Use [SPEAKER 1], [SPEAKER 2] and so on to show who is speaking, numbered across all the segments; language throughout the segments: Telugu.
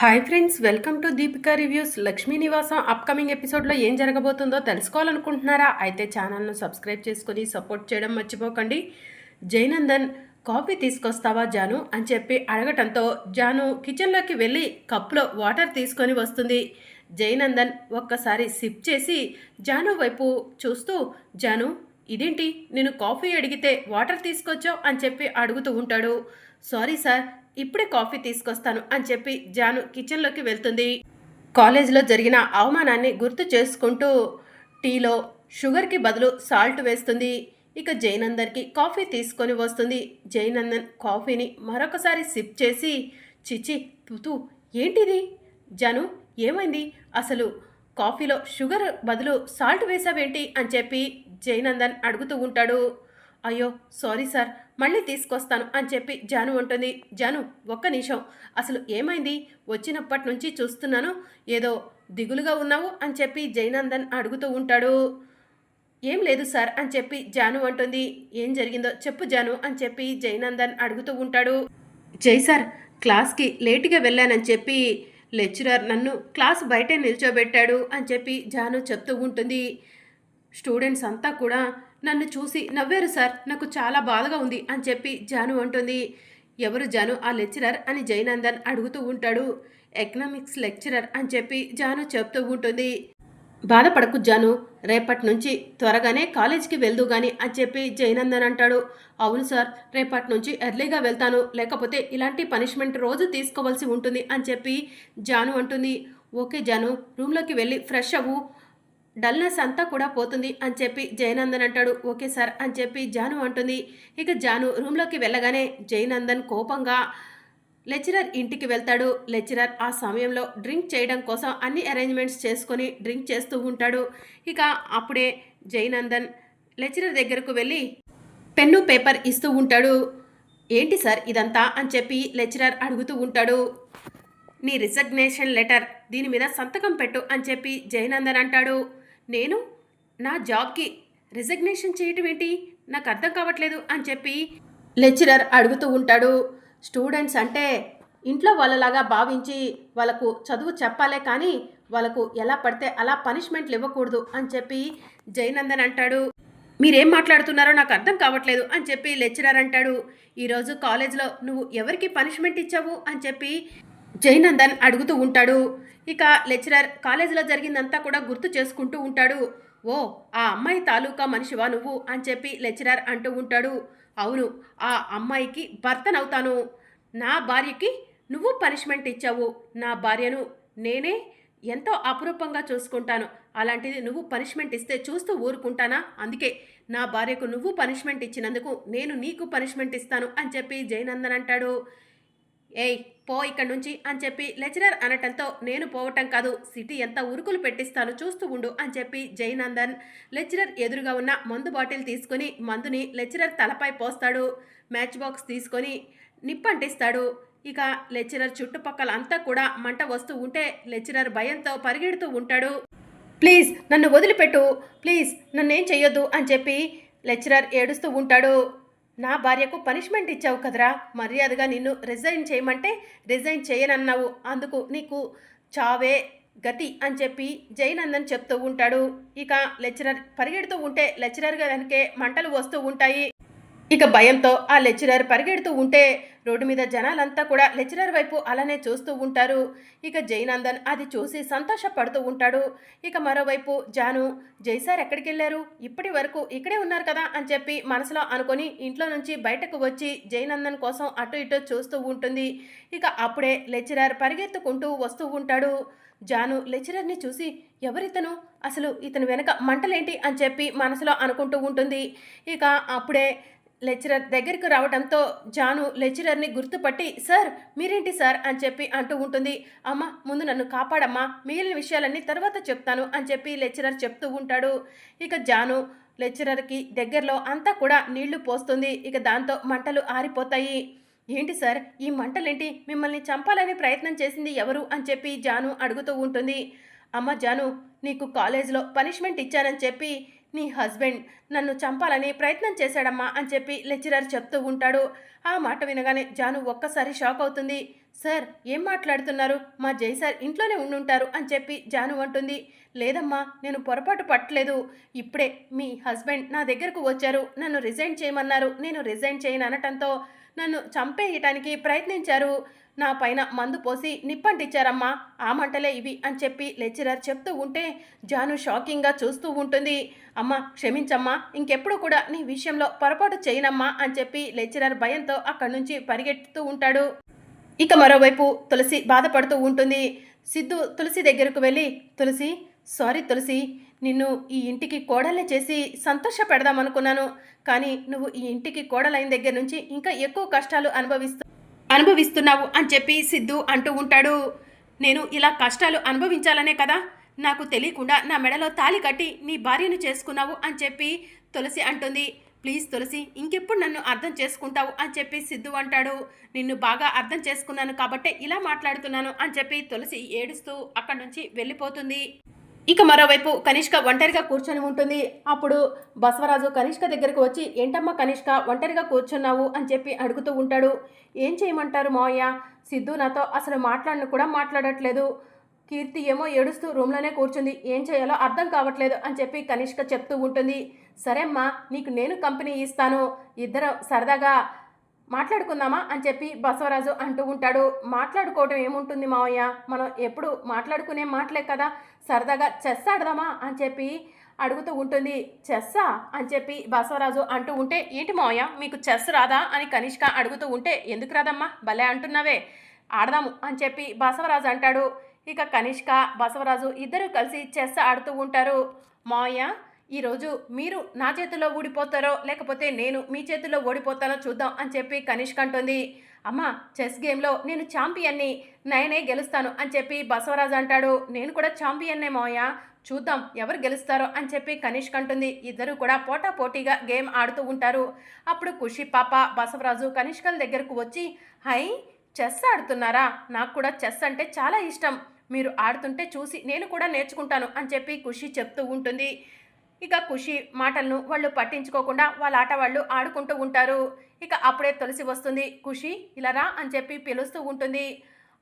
[SPEAKER 1] Hi friends welcome to Deepika reviews Lakshmi Nivasam upcoming ఎపిసోడ్లో ఏం జరగబోతుందో తెలుసుకోవాలనుకుంటున్నారా? అయితే ఛానల్ను సబ్స్క్రైబ్ చేసుకొని సపోర్ట్ చేయడం మర్చిపోకండి. జైనందన్ కాఫీ తీసుకొస్తావా జాను? అని చెప్పి అడగటంతో జాను కిచెన్లోకి వెళ్ళి కప్లో వాటర్ తీసుకొని వస్తుంది. జైనందన్ ఒక్కసారి సిప్ చేసి జాను వైపు చూస్తూ జాను ఇదేంటి? నేను కాఫీ అడిగితే వాటర్ తీసుకొచ్చావు? అని చెప్పి అడుగుతూ ఉంటాడు. సారీ సార్ ఇప్పుడే కాఫీ తీసుకొస్తాను అని చెప్పి జాను కిచెన్లోకి వెళ్తుంది. కాలేజీలో జరిగిన అవమానాన్ని గుర్తు చేసుకుంటూ టీలో షుగర్కి బదులు సాల్ట్ వేస్తుంది. ఇక జైనందన్కి కాఫీ తీసుకొని వస్తుంది. జైనందన్ కాఫీని మరొకసారి సిప్ చేసి చిచి పుతు ఏంటిది? జను ఏమైంది? అసలు కాఫీలో షుగర్ బదులు సాల్ట్ వేసావేంటి? అని చెప్పి జైనందన్ అడుగుతూ ఉంటాడు. అయ్యో సారీ సార్ మళ్ళీ తీసుకొస్తాను అని చెప్పి జాను ఉంటుంది జాను ఒక్క నిమిషం. అసలు ఏమైంది? వచ్చినప్పటి నుంచి చూస్తున్నాను. ఏదో దిగులుగా ఉన్నావు అని చెప్పి జైనందన్ అడుగుతూ ఉంటాడు. ఏం లేదు సార్ అని చెప్పి జాను అంటుంది. ఏం జరిగిందో చెప్పు జాను అని చెప్పి జైనందన్ అడుగుతూ ఉంటాడు. జై సార్ క్లాస్కి లేటుగా వెళ్ళానని చెప్పి లెక్చరర్ నన్ను క్లాస్ బయటే నిల్చోబెట్టాడు అని చెప్పి జాను చెప్తూ ఉంటుంది. స్టూడెంట్స్ అంతా కూడా నన్ను చూసి నవ్వారు సార్ నాకు చాలా బాధగా ఉంది అని చెప్పి జాను అంటుంది. ఎవరు జాను? ఆ లెక్చరర్? అని జైనందన్ అడుగుతూ ఉంటాడు. ఎకనామిక్స్ లెక్చరర్ అని చెప్పి జాను చెప్తూ ఉంటుంది. బాధపడకు జాను రేపటి నుంచి త్వరగానే కాలేజీకి వెళ్దు గాని అని చెప్పి జైనందన్ అంటాడు. అవును సార్ రేపటి నుంచి ఎర్లీగా వెళ్తాను లేకపోతే ఇలాంటి పనిష్మెంట్ రోజు తీసుకోవాల్సి ఉంటుంది అని చెప్పి జాను అంటుంది. ఓకే జాను రూమ్లోకి వెళ్ళి ఫ్రెష్ అవ్వు డల్నెస్ అంతా కూడా పోతుంది అని చెప్పి జయనందన్ అంటాడు. ఓకే సార్ అని చెప్పి జాను అంటుంది. ఇక జాను రూమ్లోకి వెళ్ళగానే జయనందన్ కోపంగా లెక్చరర్ ఇంటికి వెళ్తాడు. లెక్చరర్ ఆ సమయంలో డ్రింక్ చేయడం కోసం అన్ని అరేంజ్మెంట్స్ చేసుకొని డ్రింక్ చేస్తూ ఉంటాడు. ఇక అప్పుడే జయనందన్ లెక్చరర్ దగ్గరకు వెళ్ళి పెన్ను పేపర్ ఇస్తూ ఉంటాడు. ఏంటి సార్ ఇదంతా అని చెప్పి లెక్చరర్ అడుగుతూ ఉంటాడు. నీ రిజగ్నేషన్ లెటర్ దీని మీద సంతకం పెట్టు అని చెప్పి జయనందన్ అంటాడు. నేను నా జాబ్కి రిజగ్నేషన్ చేయటం ఏంటి? నాకు అర్థం కావట్లేదు అని చెప్పి లెక్చరర్ అడుగుతూ ఉంటాడు. స్టూడెంట్స్ అంటే ఇంట్లో వాళ్ళలాగా భావించి వాళ్ళకు చదువు చెప్పాలే కానీ వాళ్ళకు ఎలా పడితే అలా పనిష్మెంట్లు ఇవ్వకూడదు అని చెప్పి జయనందన్ అంటాడు. మీరేం మాట్లాడుతున్నారో నాకు అర్థం కావట్లేదు అని చెప్పి లెక్చరర్ అంటాడు. ఈరోజు కాలేజ్లో నువ్వు ఎవరికి పనిష్మెంట్ ఇచ్చావు? అని చెప్పి జైనందన్ అడుగుతూ ఉంటాడు. ఇక లెక్చరర్ కాలేజీలో జరిగిందంతా కూడా గుర్తు చేసుకుంటూ ఉంటాడు. ఓ ఆ అమ్మాయి తాలూకా మనిషివా నువ్వు? అని చెప్పి లెక్చరర్ అంటూ ఉంటాడు. అవును ఆ అమ్మాయికి భర్తనవుతాను. నా భార్యకి నువ్వు పనిష్మెంట్ ఇచ్చావు. నా భార్యను నేనే ఎంతో అపురూపంగా చూసుకుంటాను. అలాంటిది నువ్వు పనిష్మెంట్ ఇస్తే చూస్తూ ఊరుకుంటానా? అందుకే నా భార్యకు నువ్వు పనిష్మెంట్ ఇచ్చినందుకు నేను నీకు పనిష్మెంట్ ఇస్తాను అని చెప్పి జయనందన్ అంటాడు. ఏయ్ పో ఇక్కడి నుంచి అని చెప్పి లెక్చరర్ అనటంతో నేను పోవటం కాదు సిటీ ఎంత ఉరుకులు పెట్టిస్తాను చూస్తూ ఉండు అని చెప్పి జయనందన్ లెక్చరర్ ఎదురుగా ఉన్న మందు బాటిల్ తీసుకొని మందుని లెక్చరర్ తలపై పోస్తాడు. మ్యాచ్ బాక్స్ తీసుకొని నిప్పంటిస్తాడు. ఇక లెక్చరర్ చుట్టుపక్కల అంతా కూడా మంట వస్తూ ఉంటే లెక్చరర్ భయంతో పరిగెడుతూ ఉంటాడు. ప్లీజ్ నన్ను వదిలిపెట్టు. ప్లీజ్ నన్నేం చెయ్యొద్దు అని చెప్పి లెక్చరర్ ఏడుస్తూ ఉంటాడు. నా భార్యకు పనిష్మెంట్ ఇచ్చావు కదరా. మర్యాదగా నిన్ను రిజైన్ చేయమంటే రిజైన్ చేయనన్నావు. అందుకు నీకు చావే గతి అని చెప్పి జయనందన్ చెప్తూ ఉంటాడు. ఇక లెక్చరర్ పరిగెడుతూ ఉంటే లెక్చరర్ గారికే మంటలు వస్తూ ఉంటాయి. ఇక భయంతో ఆ లెక్చరర్ పరిగెడుతూ ఉంటే రోడ్డు మీద జనాలంతా కూడా లెక్చరర్ వైపు అలానే చూస్తూ ఉంటారు. ఇక జైనందన్ అది చూసి సంతోషపడుతూ ఉంటాడు. ఇక మరోవైపు జాను జైసార్ ఎక్కడికి వెళ్ళారు? ఇప్పటి వరకు ఇక్కడే ఉన్నారు కదా అని చెప్పి మనసులో అనుకొని ఇంట్లో నుంచి బయటకు వచ్చి జైనందన్ కోసం అటు ఇటు చూస్తూ ఉంటుంది. ఇక అప్పుడే లెక్చరర్ పరిగెత్తుకుంటూ వస్తూ ఉంటాడు. జాను లెక్చరర్ని చూసి ఎవరితను? అసలు ఇతను వెనక మంటలేంటి? అని చెప్పి మనసులో అనుకుంటూ ఉంటుంది. ఇక అప్పుడే లెక్చరర్ దగ్గరికి రావడంతో జాను లెక్చరర్ని గుర్తుపట్టి సార్ మీరేంటి సార్? అని చెప్పి అంటూ ఉంటుంది. అమ్మ ముందు నన్ను కాపాడమ్మా మిగిలిన విషయాలన్నీ తర్వాత చెప్తాను అని చెప్పి లెక్చరర్ చెప్తూ ఉంటాడు. ఇక జాను లెక్చరర్కి దగ్గరలో అంతా కూడా నీళ్ళు పోస్తుంది. ఇక దాంతో మంటలు ఆరిపోతాయి. ఏంటి సార్ ఈ మంటలేంటి? మిమ్మల్ని చంపాలని ప్రయత్నం చేసింది ఎవరు? అని చెప్పి జాను అడుగుతూ ఉంటుంది. అమ్మ జాను నీకు కాలేజీలో పనిష్మెంట్ ఇచ్చానని చెప్పి నీ హస్బెండ్ నన్ను చంపాలని ప్రయత్నం చేశాడమ్మా అని చెప్పి లెక్చరర్ చెప్తూ ఉంటాడు. ఆ మాట వినగానే జాను ఒక్కసారి షాక్ అవుతుంది. సార్ ఏం మాట్లాడుతున్నారు? మా జై సార్ ఇంట్లోనే ఉండుంటారు అని చెప్పి జాను అంటుంది. లేదమ్మా నేను పొరపాటు పట్టలేదు. ఇప్పుడే మీ హస్బెండ్ నా దగ్గరకు వచ్చారు. నన్ను రిజైన్ చేయమన్నారు. నేను రిజైన్ చేయను అనటంతో నన్ను చంపేయటానికి ప్రయత్నించారు. నా పైన మందు పోసి నిప్పంటిచ్చారమ్మా ఆ మంటలే ఇవి అని చెప్పి లెక్చరర్ చెప్తూ ఉంటే జాను షాకింగ్గా చూస్తూ ఉంటుంది. అమ్మా క్షమించమ్మా ఇంకెప్పుడు కూడా నీ విషయంలో పొరపాటు చేయనమ్మా అని చెప్పి లెక్చరర్ భయంతో అక్కడి నుంచి పరిగెత్తుతూ ఉంటాడు. ఇక మరోవైపు తులసి బాధపడుతూ ఉంటుంది. సిద్ధు తులసి దగ్గరకు వెళ్ళి తులసి సారీ తులసి నిన్ను ఈ ఇంటికి కోడల్ని చేసి సంతోష పెడదామనుకున్నాను కానీ నువ్వు ఈ ఇంటికి కోడలైన దగ్గర నుంచి ఇంకా ఎక్కువ కష్టాలు అనుభవిస్తూ అనుభవిస్తున్నావు అని చెప్పి సిద్ధు అంటూ ఉంటాడు. నేను ఇలా కష్టాలు అనుభవించాలనే కదా? నాకు తెలియకుండా నా మెడలో తాళి కట్టి నీ భార్యను చేసుకున్నావు అని చెప్పి తులసి అంటుంది. ప్లీజ్ తులసి ఇంకెప్పుడు నన్ను అర్థం చేసుకుంటావు అని చెప్పి సిద్ధు అంటాడు. నిన్ను బాగా అర్థం చేసుకున్నాను కాబట్టే ఇలా మాట్లాడుతున్నాను అని చెప్పి తులసి ఏడుస్తూ అక్కడి నుంచి వెళ్ళిపోతుంది. ఇక మరోవైపు కనిష్క ఒంటరిగా కూర్చొని ఉంటుంది. అప్పుడు బసవరాజు కనిష్క దగ్గరకు వచ్చి ఏంటమ్మా కనిష్క ఒంటరిగా కూర్చున్నావు? అని చెప్పి అడుగుతూ ఉంటాడు. ఏం చేయమంటారు మావయ్య? సిద్ధు నాతో అసలు మాట్లాడను కూడా మాట్లాడట్లేదు. కీర్తి ఏమో ఏడుస్తూ రూమ్లోనే కూర్చుంది. ఏం చేయాలో అర్థం కావట్లేదు అని చెప్పి కనిష్క చెప్తూ ఉంటుంది. సరే అమ్మా నీకు నేను కంపెనీ ఇస్తాను. ఇద్దరం సరదాగా మాట్లాడుకుందామా అని చెప్పి బసవరాజు అంటూ ఉంటాడు. మాట్లాడుకోవటం ఏముంటుంది మావయ్య? మనం ఎప్పుడు మాట్లాడుకునే మాటలే కదా. సరదాగా చెస్ ఆడదామా అని చెప్పి అడుగుతూ ఉంటుంది. చెస్సా అని చెప్పి బసవరాజు అంటూ ఉంటే ఏంటి మావయ్య? మీకు చెస్ రాదా అని కనిష్క అడుగుతూ ఉంటే ఎందుకు రాదమ్మా? భలే అంటున్నావే. ఆడదాము అని చెప్పి బసవరాజు అంటాడు. ఇక కనిష్క బసవరాజు ఇద్దరు కలిసి చెస్ ఆడుతూ ఉంటారు. మావయ్య ఈరోజు మీరు నా చేతిలో ఊడిపోతారో లేకపోతే నేను మీ చేతిలో ఓడిపోతానో చూద్దాం అని చెప్పి కనిష్క అంటుంది. అమ్మ చెస్ గేమ్లో నేను ఛాంపియన్ని నేనే గెలుస్తాను అని చెప్పి బసవరాజు అంటాడు. నేను కూడా ఛాంపియన్నే మావయ్య. చూద్దాం ఎవరు గెలుస్తారో అని చెప్పి కనిష్క అంటుంది. ఇద్దరు కూడా పోటా పోటీగా గేమ్ ఆడుతూ ఉంటారు. అప్పుడు ఖుషి పాప బసవరాజు కనిష్కల దగ్గరకు వచ్చి హై చెస్ ఆడుతున్నారా? నాకు కూడా చెస్ అంటే చాలా ఇష్టం. మీరు ఆడుతుంటే చూసి నేను కూడా నేర్చుకుంటాను అని చెప్పి ఖుషి చెప్తూ ఉంటుంది. ఇక ఖుషి మాటలను వాళ్ళు పట్టించుకోకుండా వాళ్ళ ఆట వాళ్ళు ఆడుకుంటూ ఉంటారు. ఇక అప్పుడే తులసి వస్తుంది. ఖుషి ఇలా రా అని చెప్పి పిలుస్తూ ఉంటుంది.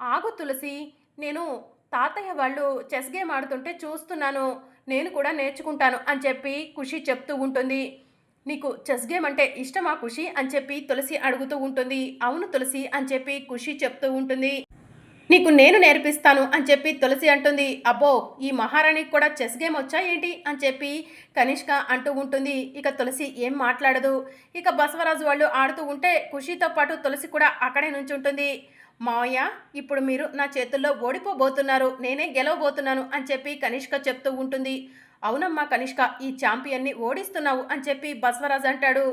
[SPEAKER 1] ఆగు తులసి నేను తాతయ్య వాళ్ళు చెస్ గేమ్ ఆడుతుంటే చూస్తున్నాను. నేను కూడా నేర్చుకుంటాను అని చెప్పి ఖుషి చెప్తూ ఉంటుంది. నీకు చెస్ గేమ్ అంటే ఇష్టమా ఖుషి? అని చెప్పి తులసి అడుగుతూ ఉంటుంది. అవును తులసి అని చెప్పి ఖుషి చెప్తూ ఉంటుంది. నీకు నేను నేర్పిస్తాను అని చెప్పి తులసి అంటుంది. అబ్బో ఈ మహారాణికి కూడా చెస్ గేమ్ వచ్చా ఏంటి? అని చెప్పి కనిష్క అంటూ ఉంటుంది. ఇక తులసి ఏం మాట్లాడదు. ఇక బసవరాజు వాళ్ళు ఆడుతూ ఉంటే ఖుషితో పాటు తులసి కూడా అక్కడే నుంచి ఉంటుంది మావయ్య ఇప్పుడు మీరు నా చేతుల్లో ఓడిపోబోతున్నారు. నేనే గెలవబోతున్నాను అని చెప్పి కనిష్క చెప్తూ ఉంటుంది. అవునమ్మా కనిష్క ఈ ఛాంపియన్ని ఓడిస్తున్నావు అని చెప్పి బసవరాజు అంటాడు.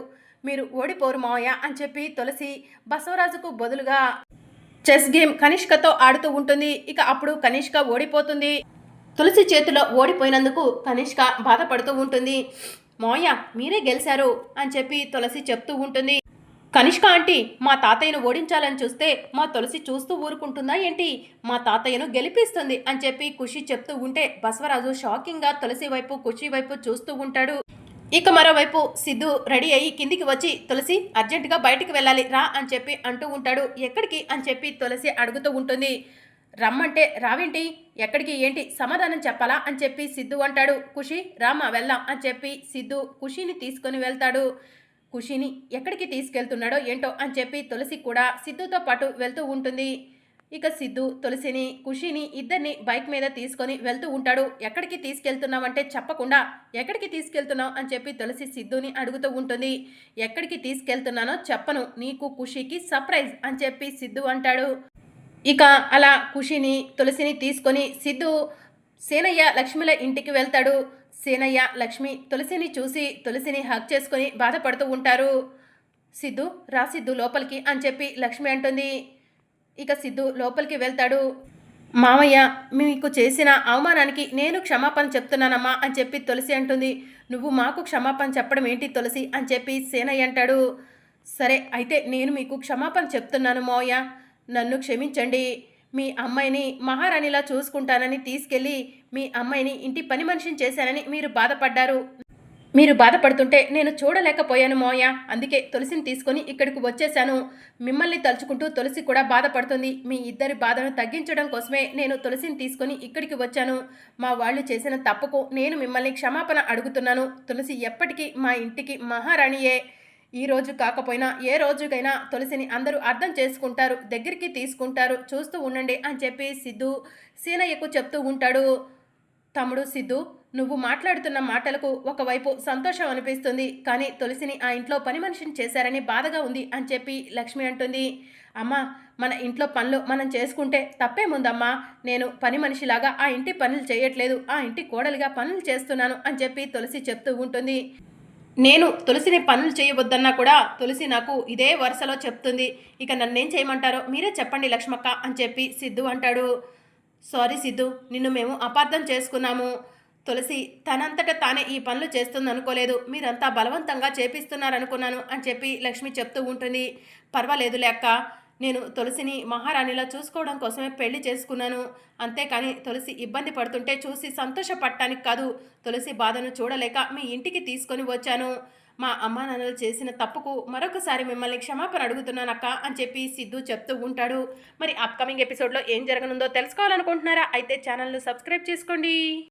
[SPEAKER 1] మీరు ఓడిపోరు మావయ్య అని చెప్పి తులసి బసవరాజుకు బదులుగా చెస్ గేమ్ కనిష్కతో ఆడుతూ ఉంటుంది. ఇక అప్పుడు కనిష్క ఓడిపోతుంది. తులసి చేతిలో ఓడిపోయినందుకు కనిష్క బాధపడుతూ ఉంటుంది. మోయ మీరే గెలిచారు అని చెప్పి తులసి చెప్తూ ఉంటుంది. కనిష్క ఆంటీ మా తాతయ్యను ఓడించాలని చూస్తే మా తులసి చూస్తూ ఊరుకుంటుందా ఏంటి? మా తాతయ్యను గెలిపిస్తుంది అని చెప్పి ఖుషి చెప్తూ ఉంటే బసవరాజు షాకింగ్గా తులసి వైపు ఖుషి వైపు చూస్తూ ఉంటాడు. ఇక మరోవైపు సిద్ధు రెడీ అయ్యి కిందికి వచ్చి తులసి అర్జెంటుగా బయటికి వెళ్ళాలి రా అని చెప్పి అంటూ ఉంటాడు. ఎక్కడికి? అని చెప్పి తులసి అడుగుతూ ఉంటుంది. రమ్మంటే రావేంటి? ఎక్కడికి? ఏంటి? సమాధానం చెప్పాలా? అని చెప్పి సిద్ధు అంటాడు. ఖుషి రామా వెళ్దాం అని చెప్పి సిద్ధు ఖుషిని తీసుకొని వెళ్తాడు. ఖుషిని ఎక్కడికి తీసుకెళ్తున్నాడో ఏంటో? అని చెప్పి తులసి కూడా సిద్ధుతో పాటు వెళ్తూ ఉంటుంది. ఇక సిద్ధు తులసిని ఖుషిని ఇద్దరిని బైక్ మీద తీసుకొని వెళ్తూ ఉంటాడు. ఎక్కడికి తీసుకెళ్తున్నావంటే చెప్పకుండా ఎక్కడికి తీసుకెళ్తున్నావు అని చెప్పి తులసి సిద్ధుని అడుగుతూ ఉంటుంది. ఎక్కడికి తీసుకెళ్తున్నానో చెప్పను నీకు ఖుషికి సర్ప్రైజ్ అని చెప్పి సిద్ధు అంటాడు. ఇక అలా ఖుషిని తులసిని తీసుకొని సిద్ధు సేనయ్య లక్ష్మిల ఇంటికి వెళ్తాడు. సేనయ్య లక్ష్మి తులసిని చూసి తులసిని హక్ చేసుకొని బాధపడుతూ ఉంటారు. సిద్ధు రా సిద్ధు లోపలికి అని చెప్పి లక్ష్మి అంటుంది. ఇక సిద్ధు లోపలికి వెళ్తాడు. మామయ్య మీకు చేసిన అవమానానికి నేను క్షమాపణ చెప్తున్నానమ్మా అని చెప్పి తులసి అంటుంది. నువ్వు మాకు క్షమాపణ చెప్పడం ఏంటి తులసి? అని చెప్పి సేనయ్య అంటాడు. సరే అయితే నేను మీకు క్షమాపణ చెప్తున్నాను మావయ్య నన్ను క్షమించండి. మీ అమ్మాయిని మహారాణిలా చూసుకుంటానని తీసుకెళ్ళి మీ అమ్మాయిని ఇంటి పని మనిషిని చేశానని మీరు బాధపడ్డారు. మీరు బాధపడుతుంటే నేను చూడలేకపోయాను మోయ. అందుకే తులసిని తీసుకొని ఇక్కడికి వచ్చేసాను మిమ్మల్ని తలుచుకుంటూ తులసి కూడా బాధపడుతుంది. మీ ఇద్దరి బాధను తగ్గించడం కోసమే నేను తులసిని తీసుకొని ఇక్కడికి వచ్చాను. మా వాళ్ళు చేసిన తప్పుకు నేను మిమ్మల్ని క్షమాపణ అడుగుతున్నాను. తులసి ఎప్పటికీ మా ఇంటికి మహారాణియే. ఈ రోజు కాకపోయినా ఏ రోజుకైనా తులసిని అందరూ అర్థం చేసుకుంటారు. దగ్గరికి తీసుకుంటారు. చూస్తూ ఉండండి అని చెప్పి సిద్ధు సీనయ్యకు చెప్తూ ఉంటాడు. తమ్ముడు సిద్ధు నువ్వు మాట్లాడుతున్న మాటలకు ఒకవైపు సంతోషం అనిపిస్తుంది కానీ తులసిని ఆ ఇంట్లో పని మనిషిని చేశారని బాధగా ఉంది అని చెప్పి లక్ష్మి అంటుంది. అమ్మా మన ఇంట్లో పనులు మనం చేసుకుంటే తప్పేముందమ్మా? నేను పని మనిషిలాగా ఆ ఇంటి పనులు చేయట్లేదు ఆ ఇంటి కోడలిగా పనులు చేస్తున్నాను అని చెప్పి తులసి చెప్తూ ఉంటుంది. నేను తులసిని పనులు చేయవద్దన్నా కూడా తులసి నాకు ఇదే వరుసలో చెప్తుంది. ఇక నన్నేం చేయమంటారో మీరే చెప్పండి లక్ష్మక్క అని చెప్పి సిద్ధు అంటాడు. సారీ సిద్ధు నిన్ను మేము అపార్థం చేసుకున్నాము. తులసి తనంతట తానే ఈ పనులు చేస్తుందనుకోలేదు. మీరంతా బలవంతంగా చేపిస్తున్నారనుకున్నాను అని చెప్పి లక్ష్మి చెప్తూ ఉంటుంది. పర్వాలేదు లేక్క. నేను తులసిని మహారాణిలా చూసుకోవడం కోసమే పెళ్ళి చేసుకున్నాను. అంతేకాని తులసి ఇబ్బంది పడుతుంటే చూసి సంతోషపడటానికి కాదు. తులసి బాధను చూడలేక మీ ఇంటికి తీసుకొని వచ్చాను. మా అమ్మా నాన్నలు చేసిన తప్పుకు మరొకసారి మిమ్మల్ని క్షమాపణ అడుగుతున్నానక్క అని చెప్పి సిద్ధు చెప్తూ ఉంటాడు. మరి అప్కమింగ్ ఎపిసోడ్లో ఏం జరగనుందో తెలుసుకోవాలనుకుంటున్నారా? అయితే ఛానల్ను సబ్స్క్రైబ్ చేసుకోండి.